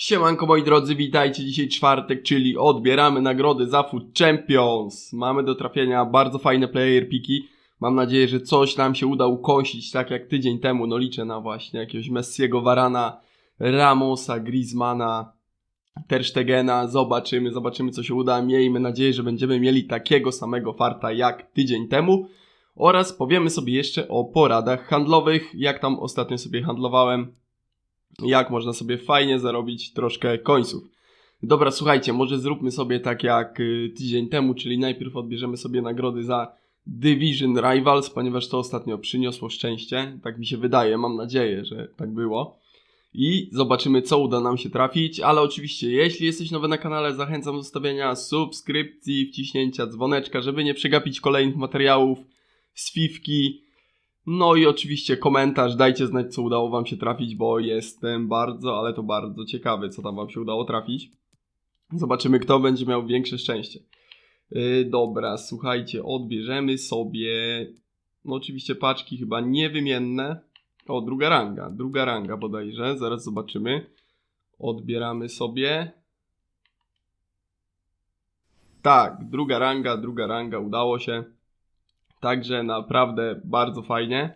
Siemanko moi drodzy, witajcie dzisiaj czwartek, czyli odbieramy nagrody za Food Champions. Mamy do trafienia bardzo fajne player piki. Mam nadzieję, że coś nam się uda ukąsić, tak jak tydzień temu. No liczę na właśnie jakiegoś Messiego Varana, Ramosa, Griezmana, Terstegena. Zobaczymy, zobaczymy co się uda. Miejmy nadzieję, że będziemy mieli takiego samego farta jak tydzień temu. Oraz powiemy sobie jeszcze o poradach handlowych, jak tam ostatnio sobie handlowałem jak można sobie fajnie zarobić troszkę końców. Dobra, słuchajcie, może zróbmy sobie tak jak y, tydzień temu, czyli najpierw odbierzemy sobie nagrody za Division Rivals, ponieważ to ostatnio przyniosło szczęście. Tak mi się wydaje, mam nadzieję, że tak było. I zobaczymy, co uda nam się trafić, ale oczywiście, jeśli jesteś nowy na kanale, zachęcam do zostawienia subskrypcji, wciśnięcia dzwoneczka, żeby nie przegapić kolejnych materiałów z Fifki. No i oczywiście komentarz, dajcie znać co udało wam się trafić, bo jestem bardzo, ale to bardzo ciekawy, co tam wam się udało trafić. Zobaczymy, kto będzie miał większe szczęście. Yy, dobra, słuchajcie, odbierzemy sobie, no oczywiście paczki chyba niewymienne. O, druga ranga, druga ranga bodajże, zaraz zobaczymy. Odbieramy sobie. Tak, druga ranga, druga ranga, udało się. Także naprawdę bardzo fajnie.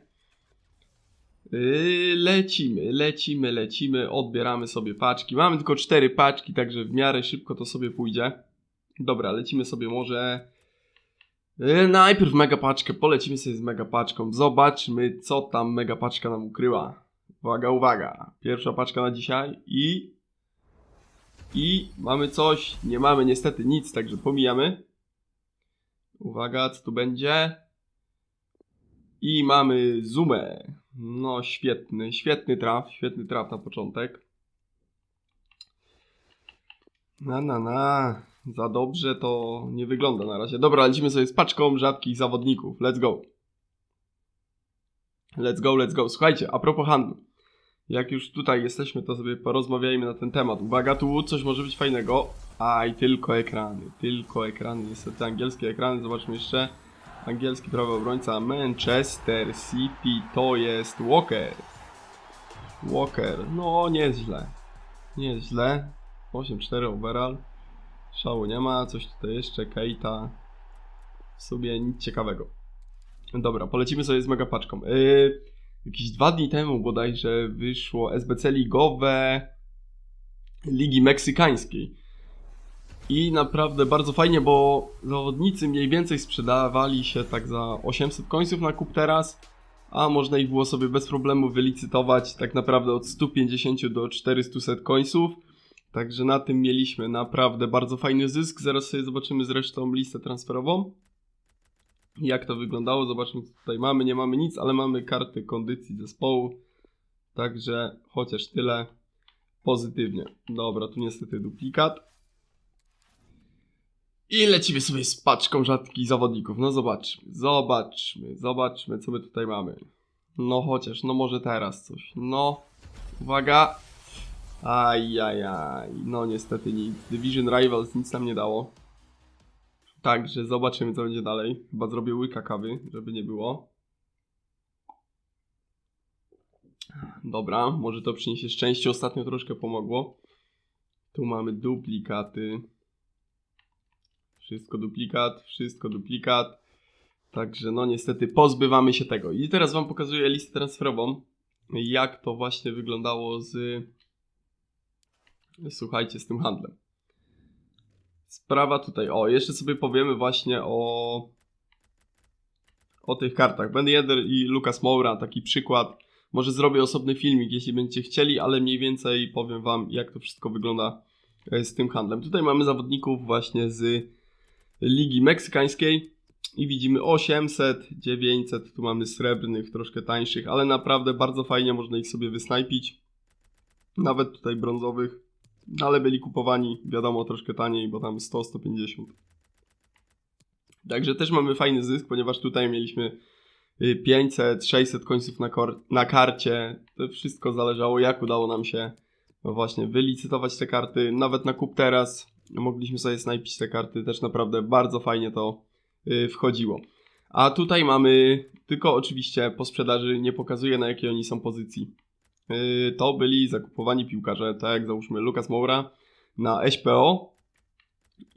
Yy, Lecimy, lecimy, lecimy, odbieramy sobie paczki. Mamy tylko cztery paczki, także w miarę szybko to sobie pójdzie. Dobra, lecimy sobie może. Yy, Najpierw mega paczkę, polecimy sobie z mega paczką. Zobaczmy, co tam mega paczka nam ukryła. Uwaga, uwaga. Pierwsza paczka na dzisiaj i. I mamy coś. Nie mamy niestety nic, także pomijamy. Uwaga, co tu będzie? I mamy Zoomę. No świetny, świetny traf, świetny traf na początek. Na, na, na. Za dobrze to nie wygląda na razie. Dobra, lecimy sobie z paczką rzadkich zawodników. Let's go. Let's go, let's go. Słuchajcie, a propos handlu. Jak już tutaj jesteśmy, to sobie porozmawiajmy na ten temat. Uwaga, tu coś może być fajnego. Aj, tylko ekrany, tylko ekrany. Niestety angielskie ekrany, zobaczmy jeszcze. Angielski prawy obrońca Manchester City to jest Walker. Walker, no nieźle. Nieźle. 8-4 overall. Szału nie ma, coś tutaj jeszcze, Keita. W sobie nic ciekawego. Dobra, polecimy sobie z mega paczką. Yy, jakieś dwa dni temu bodajże wyszło SBC ligowe Ligi Meksykańskiej. I naprawdę bardzo fajnie, bo zawodnicy mniej więcej sprzedawali się tak za 800 końców na kup teraz, a można ich było sobie bez problemu wylicytować tak naprawdę od 150 do 400 końców. Także na tym mieliśmy naprawdę bardzo fajny zysk. Zaraz sobie zobaczymy zresztą listę transferową. Jak to wyglądało, zobaczmy co tutaj mamy. Nie mamy nic, ale mamy karty kondycji zespołu. Także chociaż tyle pozytywnie. Dobra, tu niestety duplikat. I lecimy sobie z paczką rzadkich zawodników. No zobaczmy, zobaczmy, zobaczmy, co my tutaj mamy. No chociaż, no może teraz coś. No, uwaga. Ajajaj, no niestety nic. Division Rivals nic nam nie dało. Także zobaczymy, co będzie dalej. Chyba zrobię łyka kawy, żeby nie było. Dobra, może to przyniesie szczęście. Ostatnio troszkę pomogło. Tu mamy duplikaty. Wszystko duplikat, wszystko duplikat. Także no niestety pozbywamy się tego. I teraz wam pokazuję listę transferową. Jak to właśnie wyglądało z... Słuchajcie, z tym handlem. Sprawa tutaj, o, jeszcze sobie powiemy właśnie o o tych kartach. Ben Yedder i Lucas Moura, taki przykład. Może zrobię osobny filmik, jeśli będziecie chcieli, ale mniej więcej powiem wam, jak to wszystko wygląda e, z tym handlem. Tutaj mamy zawodników właśnie z Ligi Meksykańskiej i widzimy 800, 900, tu mamy srebrnych, troszkę tańszych, ale naprawdę bardzo fajnie można ich sobie wysnajpić. Nawet tutaj brązowych, ale byli kupowani, wiadomo, troszkę taniej, bo tam 100-150. Także też mamy fajny zysk, ponieważ tutaj mieliśmy y, 500, 600 końców na, na karcie. To wszystko zależało, jak udało nam się no właśnie wylicytować te karty. Nawet na kup teraz mogliśmy sobie snajpić te karty. Też naprawdę bardzo fajnie to y, wchodziło. A tutaj mamy, tylko oczywiście po sprzedaży nie pokazuję na jakiej oni są pozycji Yy, to byli zakupowani piłkarze, tak jak załóżmy Lucas Moura na SPO.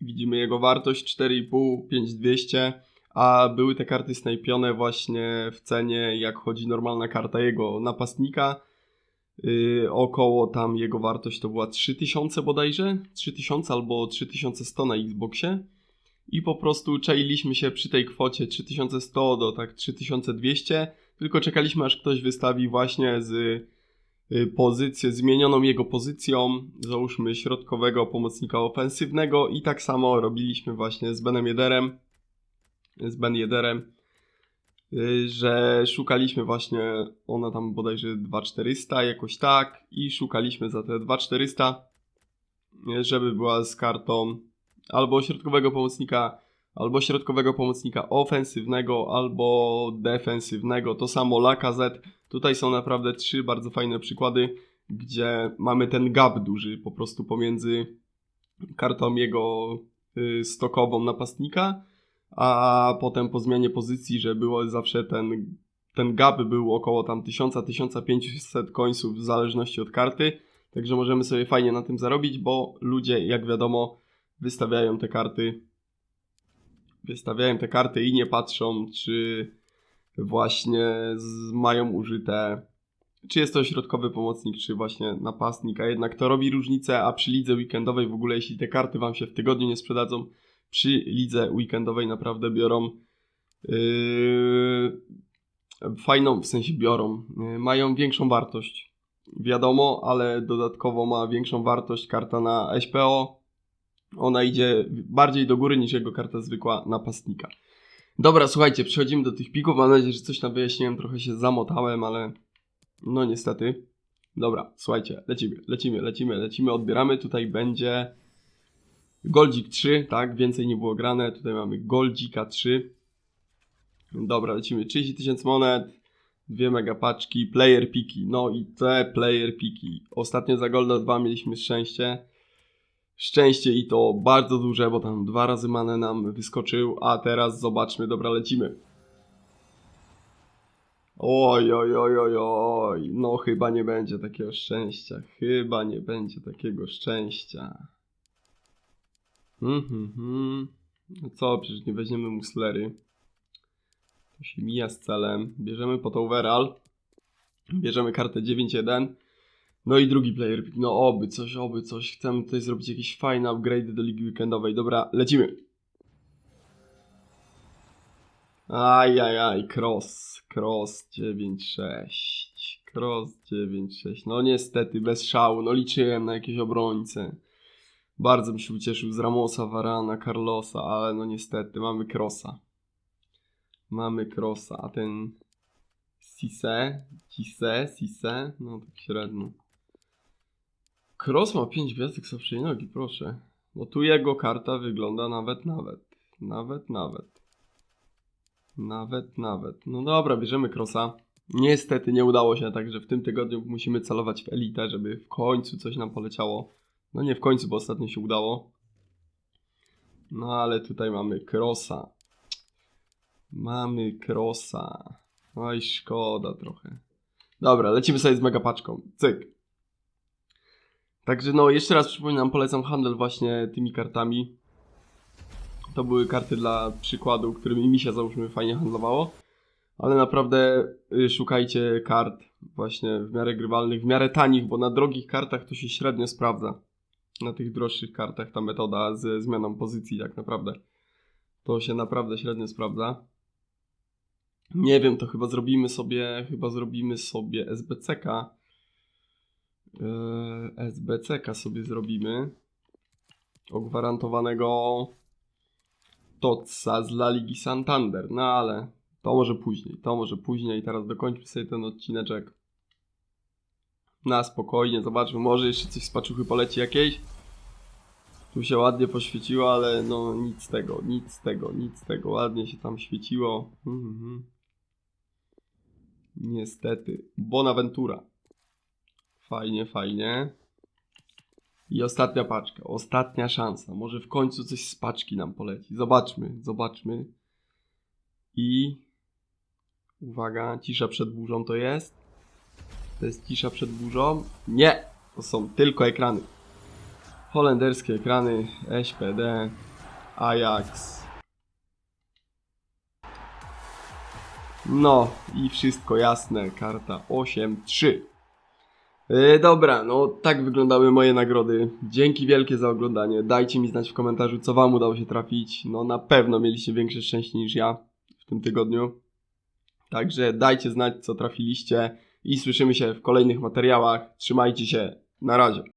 Widzimy jego wartość 4,5, 5200, a były te karty snajpione właśnie w cenie, jak chodzi normalna karta jego napastnika. Yy, około tam jego wartość to była 3000 bodajże, 3000 albo 3100 na Xboxie. I po prostu czailiśmy się przy tej kwocie 3100 do tak 3200, tylko czekaliśmy aż ktoś wystawi właśnie z y, pozycję, zmienioną jego pozycją, załóżmy środkowego pomocnika ofensywnego. I tak samo robiliśmy właśnie z Benem Jederem, z Ben Jederem, y, że szukaliśmy właśnie, ona tam bodajże 2400 jakoś tak i szukaliśmy za te 2400, y, żeby była z kartą albo środkowego pomocnika, albo środkowego pomocnika ofensywnego, albo defensywnego. To samo Lacazette. Tutaj są naprawdę trzy bardzo fajne przykłady, gdzie mamy ten gap duży po prostu pomiędzy kartą jego y, stokową napastnika, a potem po zmianie pozycji, że było zawsze ten, ten gap był około tam 1000-1500 końców w zależności od karty. Także możemy sobie fajnie na tym zarobić, bo ludzie, jak wiadomo, wystawiają te karty. Wystawiają te karty i nie patrzą, czy właśnie z, mają użyte, czy jest to środkowy pomocnik, czy właśnie napastnik, a jednak to robi różnicę, a przy lidze weekendowej w ogóle, jeśli te karty Wam się w tygodniu nie sprzedadzą, przy lidze weekendowej naprawdę biorą yy, fajną, w sensie biorą, yy, mają większą wartość. Wiadomo, ale dodatkowo ma większą wartość karta na SPO, ona idzie bardziej do góry niż jego karta zwykła napastnika. Dobra, słuchajcie, przechodzimy do tych pików. Mam nadzieję, że coś tam wyjaśniłem, trochę się zamotałem, ale no niestety. Dobra, słuchajcie, lecimy, lecimy, lecimy, lecimy, odbieramy. Tutaj będzie Goldzik 3, tak, więcej nie było grane. Tutaj mamy Goldzika 3. Dobra, lecimy. 30 tysięcy monet, dwie megapaczki, player piki. No i te player piki. Ostatnio za Golda 2 mieliśmy szczęście szczęście i to bardzo duże, bo tam dwa razy manę nam wyskoczył, a teraz zobaczmy, dobra, lecimy. Oj, oj, oj, oj, oj, no chyba nie będzie takiego szczęścia, chyba nie będzie takiego szczęścia. Mhm. No co, przecież nie weźmiemy muslery. To się mija z celem. Bierzemy pod overall. Bierzemy kartę 9-1. No i drugi player. No oby coś, oby coś. Chcemy tutaj zrobić jakieś fajne upgrade do ligi weekendowej. Dobra, lecimy. Ajajaj, cross, cross 9-6. Cross 9-6. No niestety, bez szału. No liczyłem na jakieś obrońce. Bardzo bym się ucieszył z Ramosa, Varana, Carlosa, ale no niestety, mamy crossa. Mamy crossa, a ten Cisse, Cisse, Cisse, no tak średnio. Cross ma 5 gwiazdek zawsze nogi, proszę. No tu jego karta wygląda nawet, nawet. Nawet, nawet. Nawet, nawet. No dobra, bierzemy Crossa. Niestety nie udało się, także w tym tygodniu musimy celować w elitę, żeby w końcu coś nam poleciało. No nie w końcu, bo ostatnio się udało. No ale tutaj mamy Crossa. Mamy Crossa. Oj, szkoda trochę. Dobra, lecimy sobie z megapaczką. Cyk. Także no, jeszcze raz przypominam, polecam handel właśnie tymi kartami. To były karty dla przykładu, którymi mi się załóżmy fajnie handlowało. Ale naprawdę y, szukajcie kart właśnie w miarę grywalnych, w miarę tanich, bo na drogich kartach to się średnio sprawdza. Na tych droższych kartach ta metoda ze zmianą pozycji tak naprawdę. To się naprawdę średnio sprawdza. Nie wiem, to chyba zrobimy sobie, chyba zrobimy sobie SBCK Yy, SBCK sobie zrobimy. Ogwarantowanego Totsa z La Ligi Santander. No ale to może później, to może później. Teraz dokończmy sobie ten odcineczek. Na spokojnie, zobaczmy, może jeszcze coś z paczuchy poleci jakieś. Tu się ładnie poświeciło, ale no nic z tego, nic z tego, nic z tego. Ładnie się tam świeciło. Mhm. Niestety. Bonaventura. Fajnie, fajnie. I ostatnia paczka, ostatnia szansa. Może w końcu coś z paczki nam poleci. Zobaczmy, zobaczmy. I uwaga, cisza przed burzą to jest. To jest cisza przed burzą? Nie! To są tylko ekrany. Holenderskie ekrany, SPD, Ajax. No i wszystko jasne, karta 8-3. Yy, dobra, no tak wyglądały moje nagrody. Dzięki wielkie za oglądanie. Dajcie mi znać w komentarzu, co wam udało się trafić. No na pewno mieliście większe szczęście niż ja w tym tygodniu. Także dajcie znać, co trafiliście i słyszymy się w kolejnych materiałach. Trzymajcie się. Na razie.